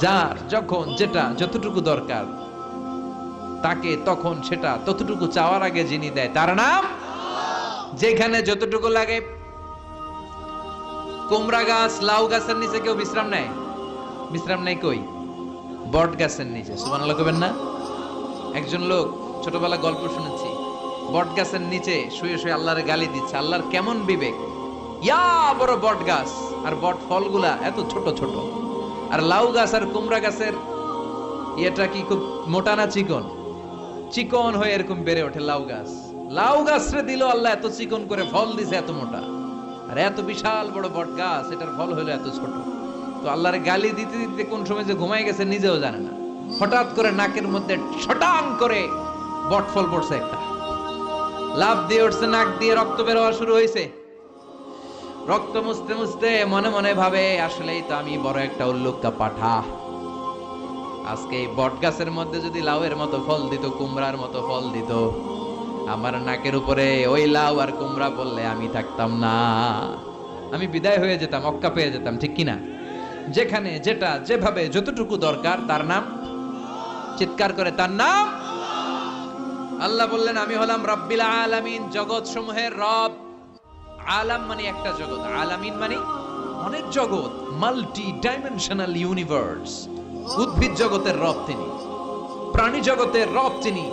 যার যখন যেটা যতটুকু দরকার, তাকে তখন সেটা ততটুকু চাওয়ার আগে যিনি দেয়, তার নাম? যেখানে যতটুকু লাগে। কুমড়া গাছ, লাউ গাছের নিচে কেউ বিশ্রাম নেয়? বিশ্রাম নেই কই? বট গাছের নিচে। সুবহানাল্লাহ কবেন না? একজন লোক ছোটবেলা গল্প শুনেছি, বট গাছের নিচে শুয়ে শুয়ে আল্লাহর গালি দিচ্ছে। আল্লাহর কেমন বিবেক? ইয়া বড় বট গাছ। আর বট ফলগুলা এত ছোট ছোট। আর লাউ গাছ আর কুমড়া গাছের এটা কি খুব মোটা না চিকন? চিকন হয়ে এরকম বেড়ে ওঠে লাউ গাছ। লাউ গাছরে দিল আল্লাহ এত চিকন করে ফল দিছে এত মোটা। আর এত বিশাল বড় বট গাছ, এটার ফল হলো এত ছোট। তো আল্লাহর গালি দিতে দিতে কোন সময় যে ঘুমাই গেছে নিজেও জানে না। হঠাৎ করে নাকের মধ্যে ছটাং করে বট ফল পড়ছে একটা। লাভ দিয়ে উঠছে, নাক দিয়ে রক্ত বেরোয়া শুরু হয়েছে। রক্ত মুছতে মুছতে মনে মনে ভাবে, আসলেই তো আমি বড় একটা উল্লুক্কা পাঠা। আজকে এই বট গাছের মধ্যে যদি লাউয়ের মতো ফল দিত, কুমড়ার মতো ফল দিত, আমার নাকের উপরে ওই লাউ আর কুমড়া বললে আমি থাকতাম না। আমি বিদায় হয়ে যেতাম, অক্কা পেয়ে যেতাম, ঠিক কিনা? যেখানে যেটা, যেভাবে যতটুকু দরকার, তার নাম? চিৎকার করে, তার নাম? আল্লাহ বললেন, আমি হলাম রব্বিল আলামিন জগৎ সমূহের রব। আলাম মানে একটা জগৎ, আলামিন মানে অনেক জগৎ মাল্টি ডাইমেনশনাল ইউনিভার্স উদ্ভিদ জগতের রব তিনি, প্রাণী জগতের রব তিনি,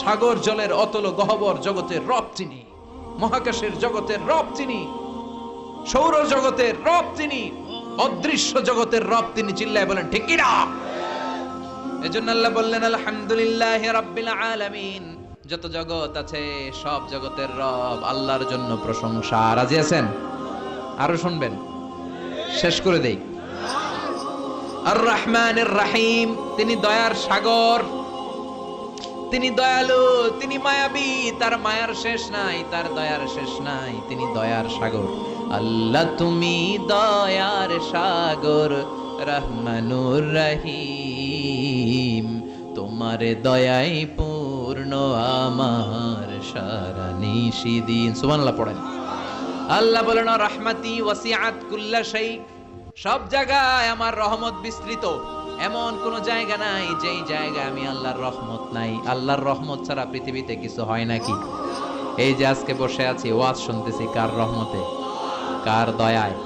সাগর জলের অতল গহবর জগতের রব তিনি, মহাকাশের জগতের রব তিনি, সৌর জগতের রব তিনি, অদৃশ্য জগতের রব তিনি চিল্লায় বলেন, ঠিক কিনা এজন্য আল্লাহ বললেন, আলহামদুলিল্লাহ রাব্বিল আলামিন। যত জগৎ আছে, সব জগতের রব আল্লাহর জন্য প্রশংসা। রাজি আছেন? আরও শুনবেন। শেষ করে দেই। আর রহমানের রাহিম, তিনি দয়ার সাগর। তিনি দয়ালু, তিনি মায়াবী, তার মায়ার শেষ নাই, তার দয়ার শেষ নাই, তিনি দয়ার সাগর। আল্লাহ, তুমি দয়ার সাগর, রহমানুর রহিম। তোমার দয়াই পূর্ণ আমার সারা নিশিদিন সুবহানাল্লাহ পড়েন। আল্লাহ বলেন রাহমাতি ওয়াসিআত কুল্লা শাই সব জায়গায় আমার রহমত বিস্তৃত। এমন কোন জায়গা নাই, যেই জায়গায় আমি আল্লাহর রহমত নাই। আল্লাহর রহমত ছাড়া পৃথিবীতে কিছু হয় নাকি? এই যে আজকে বসে আছি, ওয়াজ শুনতেছি কার রহমতে, কার দয়ায়?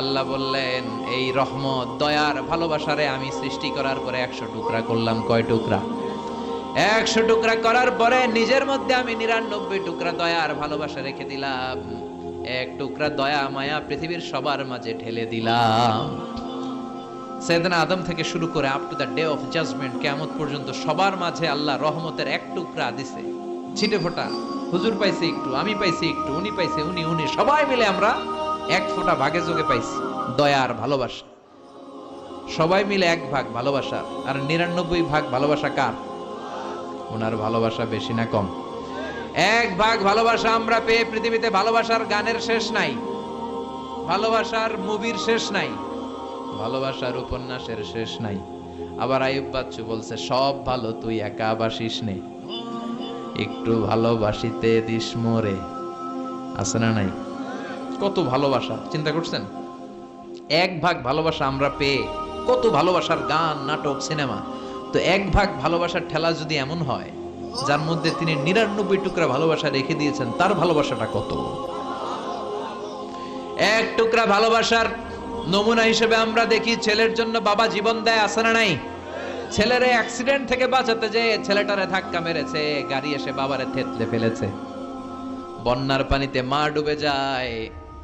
আল্লাহ বললেন, এই রহমত, দয়ার ভালোবাসারে আমি সৃষ্টি করার পরে একশো টুকরা করলাম। কয় টুকরা? একশো টুকরা করার পরে নিজের মধ্যে আমি নিরানব্বই টুকরা দয়া আর ভালোবাসা রেখে দিলাম। এক টুকরা দয়া মায়া পৃথিবীর সবার মাঝে ঠেলে দিলাম। সেদিন আদম থেকে শুরু করে up to the day of judgement কেমন পর্যন্ত সবার মাঝে আল্লাহ রহমতের এক টুকরা দিছে। ছিটে ফোটা, হুজুর পাইছে একটু, আমি পাইছি একটু, উনি পাইছে উনি উনি, সবাই মিলে আমরা এক ফোঁটা ভাগে যোগে পাইছি, দয়া আর ভালোবাসা। সবাই মিলে এক ভাগ ভালোবাসা, আর নিরানব্বই ভাগ ভালোবাসা কার? ওনার ভালোবাসা বেশি না কম। এক ভাগ ভালোবাসা আমরা পেয়ে পৃথিবীতে ভালোবাসার গানের শেষ নাই। ভালোবাসার মুভির শেষ নাই। ভালোবাসার উপন্যাসের শেষ নাই। আবার আয়ুব বাচ্চু বলছে, সব ভালো, তুই একা বাসিস নে। একটু ভালোবাসিতে দিস মোরে। আছে না নাই? কত ভালোবাসা, চিন্তা করছেন? এক ভাগ ভালোবাসা আমরা পেয়ে কত ভালোবাসার গান, নাটক, সিনেমা তো এক ভাগ ভালোবাসার ঠেলা যদি এমন হয়, যার মধ্যে তিনি নিরানব্বই টুকরা ভালোবাসা রেখে দিয়েছেন, তার ভালোবাসাটা কত? এক টুকরা ভালোবাসার নমুনা হিসেবে আমরা দেখি, ছেলের জন্য বাবা জীবন দেয় আসে না নাই? ছেলের অ্যাক্সিডেন্ট থেকে বাঁচাতে যে ছেলেটারে ধাক্কা মেরেছে, গাড়ি এসে বাবারে থেতলে ফেলেছে। বন্যার পানিতে মা ডুবে যায়,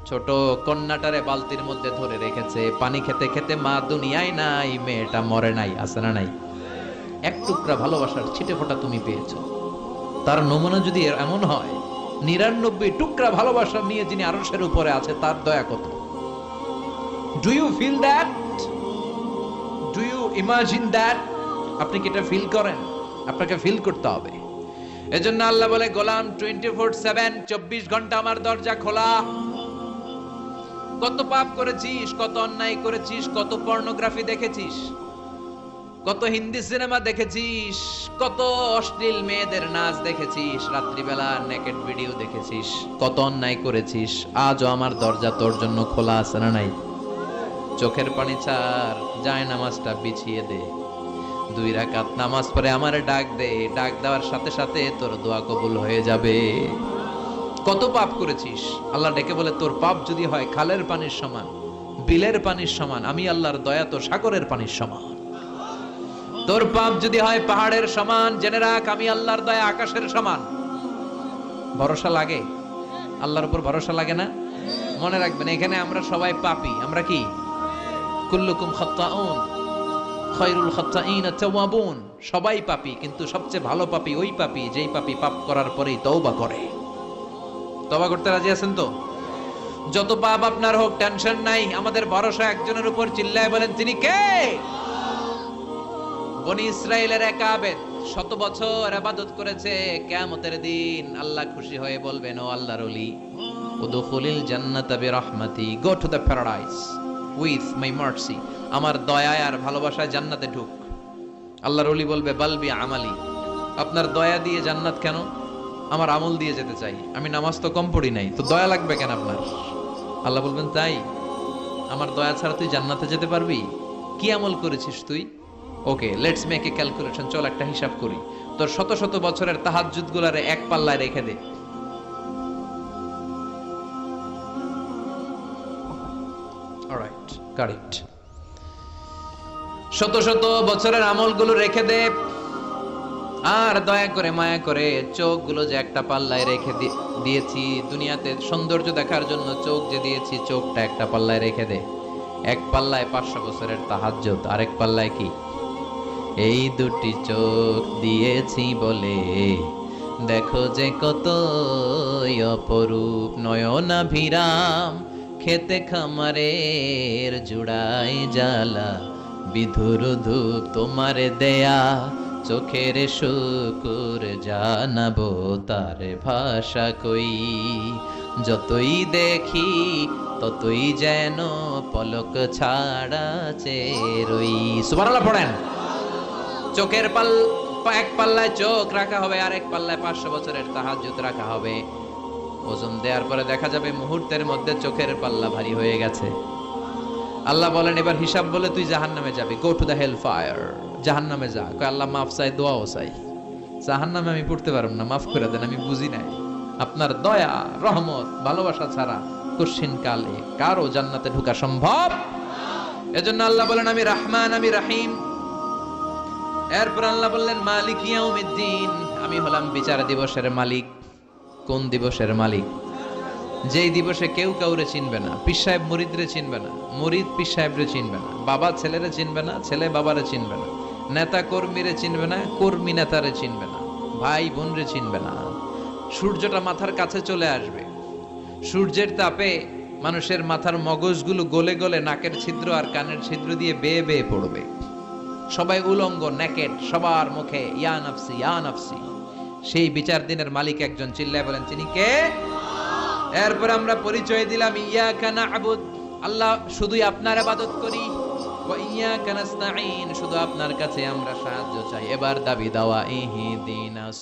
ছোট কন্যাটারে বালতির মধ্যে ধরে রেখেছে। পানি খেতে খেতে মা দুনিয়ায় নাই, মেয়েটা মরে নাই আসে না নাই? এক টুকরা ভালোবাসার ছিটে ফোঁটা তুমি পেয়েছ। তার নমুনা যদি এমন হয়, নিরানব্বই টুকরা ভালোবাসা নিয়ে যিনি আরসের উপরে আছে, তার দয়া কত? Do you feel that do you imagine that আপনি কি এটা ফিল করেন? আপনাকে ফিল করতে হবে। এজন্য আল্লাহ বলে, গোলাম টোয়েন্টি ফোর সেভেন চব্বিশ ঘণ্টা আমার দরজা খোলা। কত পাপ করেছিস, কত অন্যায় করেছিস, কত পর্নোগ্রাফি দেখেছিস কত হিন্দি সিনেমা দেখেছিস, কত অশ্লীল মেয়েদের নাচ দেখেছিস, রাত্রিবেলা নেকেড ভিডিও দেখেছিস, কত অন্যায় করেছিস, আজও আমার দরজা তোর জন্য খোলা আছে না নাই? চোখের পানি ছাড়, যায় নামাজটা বিছিয়ে দে। দুই রাকাত নামাজ পড়ে আমার ডাক দে, ডাক দেওয়ার সাথে সাথে তোর দোয়া কবুল হয়ে যাবে। কত পাপ করেছিস, আল্লাহ ডেকে বলে, তোর পাপ যদি হয় খালের পানির সমান, বিলের পানির সমান, আমি আল্লাহর দয়া তো সাগরের পানির সমান। তোর পাপ যদি হয় পাহাড়ের সমান, জেনে রাখ, আমি আল্লাহর দয়া আকাশের সমান। ভরসা লাগে? আল্লাহর উপর ভরসা লাগে না? মনে রাখবেন, এখানে আমরা সবাই পাপি। আমরা কি? কুল্লুকুম খাত্তাউন, খয়রুল সবাই পাপি, কিন্তু সবচেয়ে ভালো পাপি ওই পাপি, যেই পাপি পাপ করার পরেই তওবা করে। তওবা করতে রাজি আছেন তো? যত পাপ আপনার হোক, টেনশন নাই। আমাদের ভরসা একজনের উপর, চিল্লায় বলেন, তিনি কে? বনি ইসরায়েলের এক আবেদ শত বছর আবাদত করেছে। কেমতের দিন আল্লাহ খুশি হয়ে বলবেন, ও আল্লাহর ওলি, উদখুলিল জান্নাতা বিরহমাতি, go to the paradise with my mercy, আমার দয়ায় আর ভালোবাসায় জান্নাতে ঢুক। আল্লাহর ওলি বলবে বালবি আমালি, আপনার দয়া দিয়ে জান্নাত কেন? আমার আমল দিয়ে যেতে চাই। আমি নামাজ তো কম পড়ি নাই, তো দয়া লাগবে কেন আপনার? আল্লাহ বলবেন, তাই, আমার দয়া ছাড়া তুই জান্নাতে যেতে পারবি? কি আমল করেছিস তুই? Okay let's make a calculation চল একটা হিসাব করি। তোর শত শত বছরের তাহাজ্জুদ গুলারে এক পাল্লায় রেখে দে। শত শত বছরের আমলগুলো রেখে দে। আর দয়া করে মায়া করে চোখগুলো যে একটা পাল্লায় রেখে দিয়েছি, দুনিয়াতে সৌন্দর্য দেখার জন্য চোখ যে দিয়েছি, চোখটা একটা পাল্লায় রেখে দে। এক পাল্লায় পাঁচশো বছরের তাহাজ্জুদ, আরেক পাল্লায় কি? এই দুটি চোখ দিয়েছি বলে। দেখো যে কত অপরূপ নয়না ভিরাম খেতে খামারের জুড়াই জ্বালা, বিধুর ধূপ তোমার দেয়া। চোখের শুকুর জানাব তার ভাষা কই। যতই দেখি ততই যেন পলক ছাড়া চেরই সুবহানাল্লাহ পড়েন। চোখের পাল, এক পাল্লায় চোখ রাখা হবে আর এক পাল্লায় পাঁচশো বছরের তাহাজ্জুদ রাখা হবে। ওজন দেওয়ার পরে দেখা যাবে মুহূর্তের মধ্যে চোখের পাল্লা ভারী হয়ে গেছে। আল্লাহ বলেন, এবার হিসাব বলে তুই জাহান নামে যাবি। Go to the hell fire জাহান নামে যা। কয়, আল্লাহ মাফ চাই, দোয়াও চাই। জাহান নামে আমি পড়তে পারব না, মাফ করে দেন, আমি বুঝি নাই। আপনার দয়া, রহমত, ভালোবাসা ছাড়া কশিন কালে কারও জান্নাতে ঢোকা সম্ভব? এজন্য আল্লাহ বলেন, আমি রাহমান, আমি রাহিম। এরপর আল্লাহ বললেন, মালিক ইয়াউমিদ্দিন। আমি হলাম বিচার দিবসের মালিক। কোন দিবসের মালিক? যেই দিবসে কেউ কাউরে চিনবে না, পীর সাহেব মুরিদরে চিনবে না, মুরিদ পীর সাহেবরে চিনবে না, বাবা ছেলেরে চিনবে না, ছেলে বাবারে চিনবে না, নেতা কর্মীরে চিনবে না, কর্মী নেতারে চিনবে না, ভাই বোনরে চিনবে না। সূর্যটা মাথার কাছে চলে আসবে। সূর্যের তাপে মানুষের মাথার মগজগুলো গলে গলে নাকের ছিদ্র আর কানের ছিদ্র দিয়ে বেয়ে বেয়ে পড়বে। সবাই উলঙ্গ নেকেট সবার মুখে, ইয়া নাফসি ইয়া নাফসি। সেই বিচার দিনের মালিক একজন চিল্লায় বলেন, তিনি কে? এরপর আমরা পরিচয় দিলাম ইয়া কানা আবুদ আল্লাহ, শুধুই আপনার আবাদত করি। ওয়া ইয়াকা শুধু আপনার কাছে আমরা সাহায্য চাই। এবার দাবি দাওয়া ইহদিনাস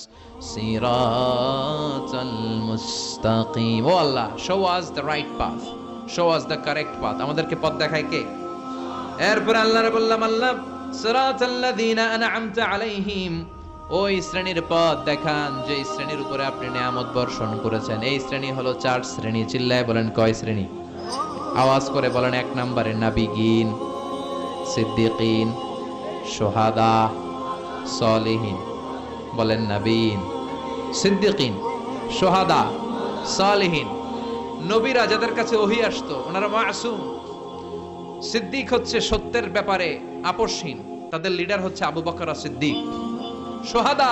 সিরাতাল মুস্তাকিম। O Allah show us the right path show us the correct path আমাদেরকে পথ দেখায় কে? এরপর আল্লাহরে বললাম, আল্লাহ ওই শ্রেণির পথ দেখান যে শ্রেণির উপরে আপনি নিয়ামত বর্ষণ করেছেন। এই শ্রেণি হলো চার শ্রেণি। চিল্লায় বলেন কয় শ্রেণি? আওয়াজ করে বলেন এক নম্বরে নাবিগিন, সিদ্দিকিন, সোহাদা, সলিহিন। বলেন নাবিন সিদ্দিকিন, সোহাদা, সলিহিন। নবীরা যাদের কাছে ওহি আসতো, ওনারা মাসুম। সিদ্দিক হচ্ছে সত্যের ব্যাপারে আপসহীন তাদের লিডার হচ্ছে আবু বকর সিদ্দিক সোহাদা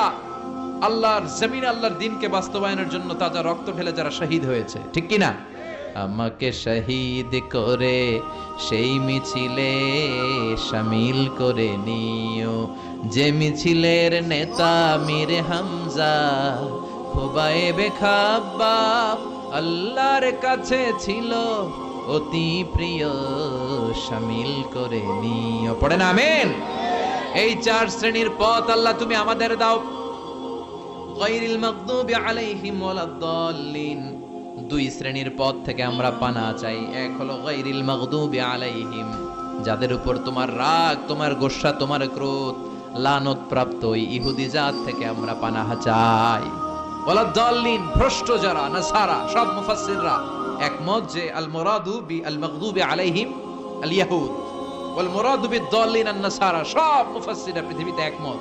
আল্লাহর জমিন, আল্লাহর দিনকে বাস্তবায়নের জন্য তাজা রক্ত ফেলে যারা শহীদ হয়েছে। ঠিক কি না আমাকে শহীদ করে, সেই মিছিলে সামিল করে নিও। যে মিছিলের নেতা মীর হামজা খোবায়ে খাব্বাব আল্লাহর কাছে ছিল। অতি প্রিয় শামিল করে নিও। পড়েন আমেন? এই চার শ্রেণির পথ আল্লাহ তুমি আমাদের দাও। গায়রিল মাগদুবি আলাইহিম ওয়ালাদ-দাল্লিন দুই শ্রেণির পথ থেকে আমরা পানা চাই। এক হলো গায়রিল মাগদুবি আলাইহিম, যাদের উপর তোমার রাগ, তোমার গোসা, তোমার ক্রোধ, লানত প্রাপ্ত ইহুদি জাত থেকে আমরা পানাহা চাই। বলা দলিন ভ্রষ্ট যারা, নাসারা, সব মুফাসসিররা একমত যে আল মুরাদু বি আল মাগদুবি আলাইহিম আল ইয়াহুদ ওয়াল মুরাদু বি দলিন আন নাসারা সব মুফাসসিররা পৃথিবীতে একমত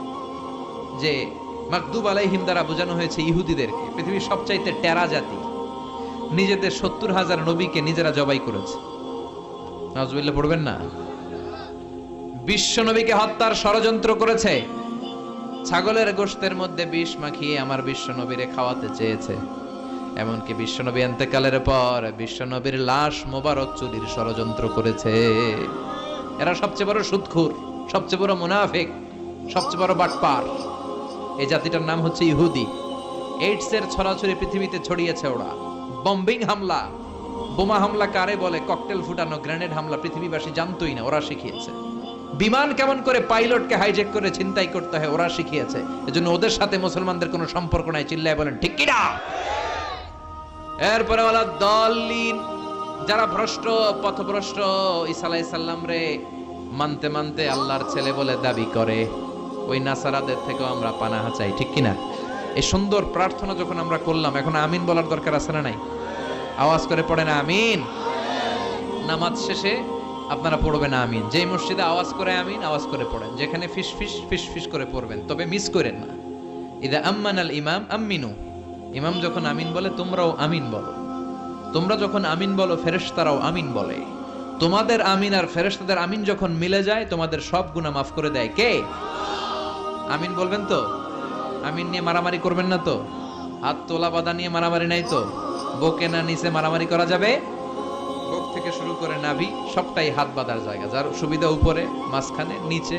যে মাকদুব আলাইহিম দ্বারা বোঝানো হয়েছে ইহুদিদেরকে, পৃথিবীর সবচাইতে টেরা জাতি। নিজেদের সত্তর হাজার নবীকে নিজেরা জবাই করেছে। নাজবিল্লা পড়বেন না? বিশ্ব নবীকে হত্যার ষড়যন্ত্র করেছে। ছাগলের গোশতের মধ্যে বিষ মাখিয়ে আমার বিশ্ব নবীরে খাওয়াতে চেয়েছে। এমনকি বিশ্বনবী এন্তেকালের পর বিশ্বনবীর লাশ মোবারক চুরির ষড়যন্ত্র করেছে। এরা সবচেয়ে বড় সুদখুর সবচেয়ে বড় মুনাফিক, সবচেয়ে বড় বাটপার। এই জাতিটার নাম হচ্ছে ইহুদি। এইডস এর ছড়াছড়ি পৃথিবীতে ছড়িয়েছে ওরা। বম্বিং হামলা। বোমা হামলা কারে বলে ককটেল ফুটানো, গ্রেনেড হামলা পৃথিবীবাসী জানতোই না, ওরা শিখিয়েছে। বিমান কেমন করে পাইলটকে হাইজেক করে ছিনতাই করতে হয়, ওরা শিখিয়েছে। এজন্য ওদের সাথে মুসলমানদের কোনো সম্পর্ক নাই, চিল্লায় বলেন, ঠিক কিনা? এরপরে ওলা দলিন। যারা ভ্রষ্ট, পথভ্রষ্ট, ঈসা আলাইহিস সালাম রে, মানতে মানতে আল্লাহর ছেলে বলে দাবি করে। ওই নাসারাদের থেকেও আমরা পানাহা চাই, ঠিক কিনা? এই সুন্দর প্রার্থনা যখন আমরা করলাম, এখন আমিন বলার দরকার আছে না নাই? আওয়াজ করে পড়ে না আমিন। নামাজ শেষে আপনারা পড়বেন আমিন। যেই মসজিদে আওয়াজ করে আমিন, আওয়াজ করে পড়েন। যেখানে ফিস ফিস ফিস ফিস করে পড়বেন। তবে মিস করেন না। ইদা আম্মান আল ইমাম আম্মিনু। ইমাম যখন আমিন বলে, তোমরাও আমিন বলো। তোমরা যখন আমিন বলো, ফেরেশতারাও আমিন বলে। তোমাদের আমিন আর ফেরেশতাদের আমিন যখন মিলে যায়, তোমাদের সব গুনাহ মাফ করে দেয়। কে? আমিন বলবেন তো? আমিন নিয়ে মারামারি করবেন না তো? হাত তোলা বাঁধা নিয়ে মারামারি নাই তো? বকে না নিচে মারামারি করা যাবে? থেকে শুরু করে নাভি সবটাই হাত বাঁধার জায়গা। যার সুবিধা উপরে মাঝখানে নিচে